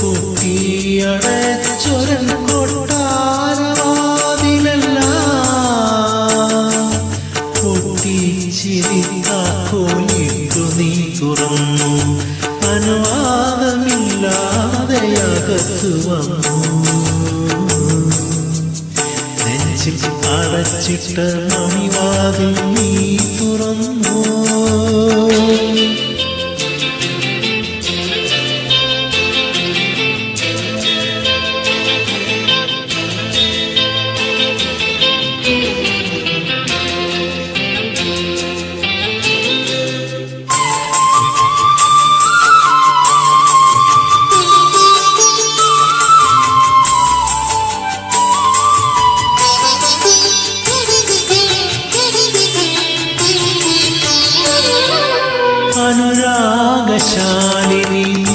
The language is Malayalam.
കുട്ടിയടച്ചൊരൻ കൊട്ടാരവാതിലെല്ലാം നീ തുറന്നു അടച്ചിട്ട നീ തുറന്നു. ശാലിനി.